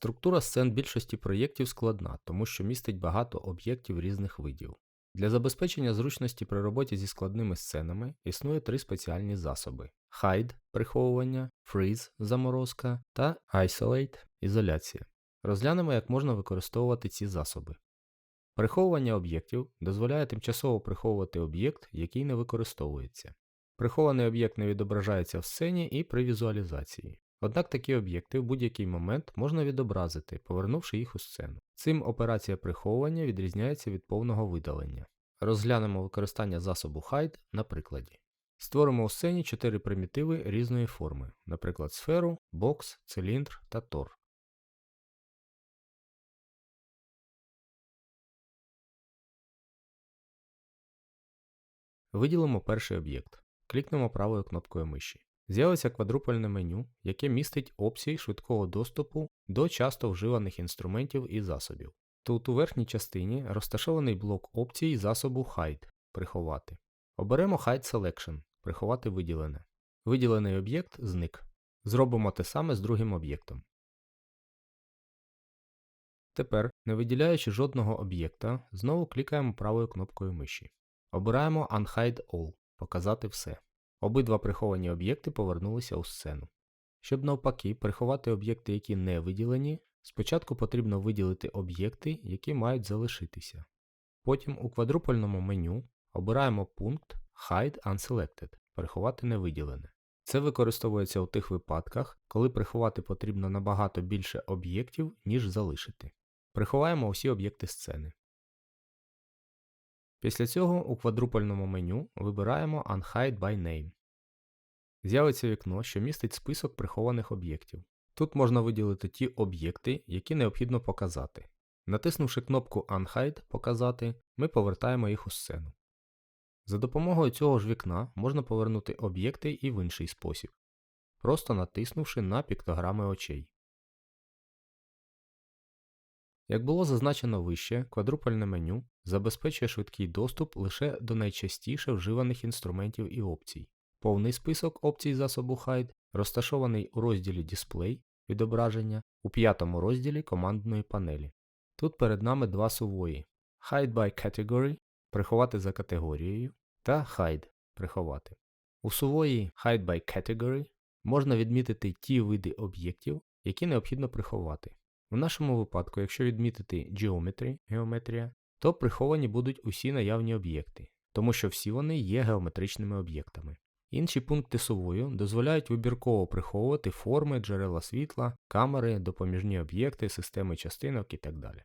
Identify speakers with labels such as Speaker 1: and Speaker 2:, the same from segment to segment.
Speaker 1: Структура сцен більшості проєктів складна, тому що містить багато об'єктів різних видів. Для забезпечення зручності при роботі зі складними сценами існує три спеціальні засоби: Hide приховування, Freeze заморозка та Isolate ізоляція. Розглянемо, як можна використовувати ці засоби. Приховування об'єктів дозволяє тимчасово приховувати об'єкт, який не використовується. Прихований об'єкт не відображається в сцені і при візуалізації. Однак такі об'єкти в будь-який момент можна відобразити, повернувши їх у сцену. Цим операція приховування відрізняється від повного видалення. Розглянемо використання засобу Hide на прикладі. Створимо у сцені 4 примітиви різної форми, наприклад, сферу, бокс, циліндр та тор. Виділимо перший об'єкт. Клікнемо правою кнопкою миші. З'явиться квадрупольне меню, яке містить опції швидкого доступу до часто вживаних інструментів і засобів. Тут у верхній частині розташований блок опцій засобу Hide приховати. Оберемо Hide Selection приховати виділене. Виділений об'єкт зник. Зробимо те саме з другим об'єктом. Тепер, не виділяючи жодного об'єкта, знову клікаємо правою кнопкою миші. Обираємо Unhide All показати все. Обидва приховані об'єкти повернулися у сцену. Щоб навпаки приховати об'єкти, які не виділені, спочатку потрібно виділити об'єкти, які мають залишитися. Потім у квадрупольному меню обираємо пункт Hide Unselected приховати невиділене. Це використовується у тих випадках, коли приховати потрібно набагато більше об'єктів, ніж залишити. Приховаємо усі об'єкти сцени. Після цього у квадрупольному меню вибираємо Unhide by Name. З'явиться вікно, що містить список прихованих об'єктів. Тут можна виділити ті об'єкти, які необхідно показати. Натиснувши кнопку Unhide Показати, ми повертаємо їх у сцену. За допомогою цього ж вікна можна повернути об'єкти і в інший спосіб, просто натиснувши на піктограми очей. Як було зазначено вище, квадрупольне меню забезпечує швидкий доступ лише до найчастіше вживаних інструментів і опцій. Повний список опцій засобу Hide розташований у розділі Display відображення у п'ятому розділі командної панелі. Тут перед нами два сувої Hide by Category приховати за категорією та Hide приховати. У сувої Hide by Category можна відмітити ті види об'єктів, які необхідно приховати. В нашому випадку, якщо відмітити Geometry геометрія, то приховані будуть усі наявні об'єкти, тому що всі вони є геометричними об'єктами. Інші пункти сувою дозволяють вибірково приховувати форми, джерела світла, камери, допоміжні об'єкти, системи частинок і так далі.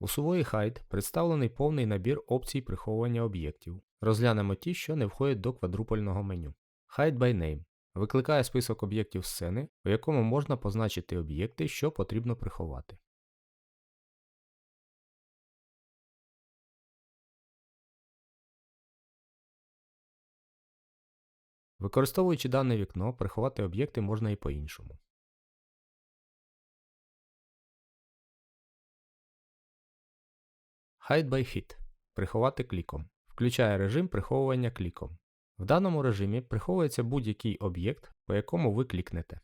Speaker 1: У сувої Hide представлений повний набір опцій приховування об'єктів. Розглянемо ті, що не входять до квадрупольного меню. Hide by Name викликає список об'єктів сцени, у якому можна позначити об'єкти, що потрібно приховати. Використовуючи дане вікно, приховати об'єкти можна і по-іншому. Hide by Hit приховати кліком. Включає режим приховування кліком. В даному режимі приховується будь-який об'єкт, по якому ви клікнете.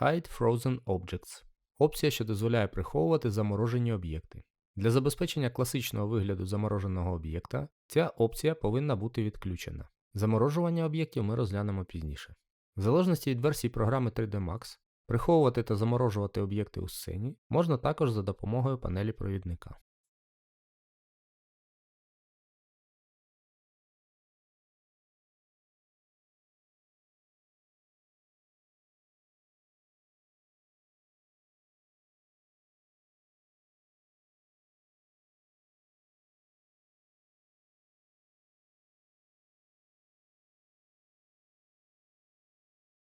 Speaker 1: Hide Frozen Objects опція, що дозволяє приховувати заморожені об'єкти. Для забезпечення класичного вигляду замороженого об'єкта ця опція повинна бути відключена. Заморожування об'єктів ми розглянемо пізніше. В залежності від версії програми 3D Max, приховувати та заморожувати об'єкти у сцені можна також за допомогою панелі провідника.